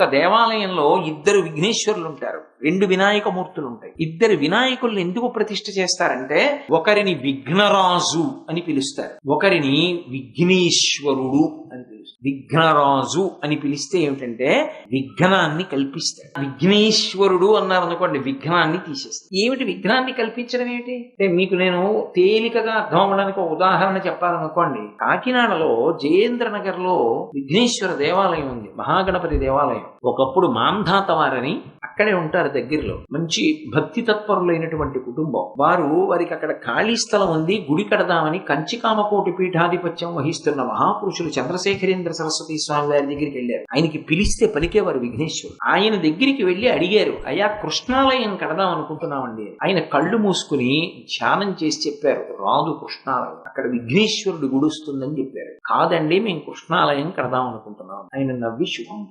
ఒక దేవాలయంలో ఇద్దరు విఘ్నేశ్వరులు ఉంటారు రెండు వినాయక మూర్తులు ఉంటాయి ఇద్దరు వినాయకుల్ని ఎందుకు ప్రతిష్ఠ చేస్తారంటే ఒకరిని విఘ్నరాజు అని పిలుస్తారు. ఒకరిని విఘ్నేశ్వరుడు విఘ్నరాజు అని పిలిస్తే ఏమిటంటే విఘ్నాన్ని కల్పిస్తాడు. విఘ్నేశ్వరుడు అన్నారు అనుకోండి విఘ్నాన్ని తీసేస్తాడు. ఏమిటి విఘ్నాన్ని కల్పించడం ఏమిటి? అంటే మీకు నేను తేలికగా అర్థం అవ్వడానికి ఒక ఉదాహరణ చెప్పాలనుకోండి. కాకినాడలో జయేంద్ర నగర్లో విఘ్నేశ్వర దేవాలయం ఉంది మహాగణపతి దేవాలయం. ఒకప్పుడు మాంధాత వారని అక్కడే ఉంటారు దగ్గరలో. మంచి భక్తి తత్పరులైనటువంటి కుటుంబం. వారు వారికి అక్కడ ఖాళీ స్థలం ఉంది గుడి కడదామని కంచికామకోటి పీఠాధిపత్యం వహిస్తున్న మహాపురుషులు చంద్రశేఖరేంద్ర సరస్వతి స్వామి వారి దగ్గరికి వెళ్ళారు. ఆయనకి పిలిస్తే పలికేవారు విఘ్నేశ్వరుడు. ఆయన దగ్గరికి వెళ్ళి అడిగారు అయ్యా కృష్ణాలయం కడదాం అనుకుంటున్నామండి. ఆయన కళ్ళు మూసుకుని ధ్యానం చేసి చెప్పారు రాదు కృష్ణాలయం. అక్కడ విఘ్నేశ్వరుడు గుడుస్తుందని చెప్పారు. కాదండి మేము కృష్ణాలయం కడదాం అనుకుంటున్నాం. ఆయన నవ్వి శుభం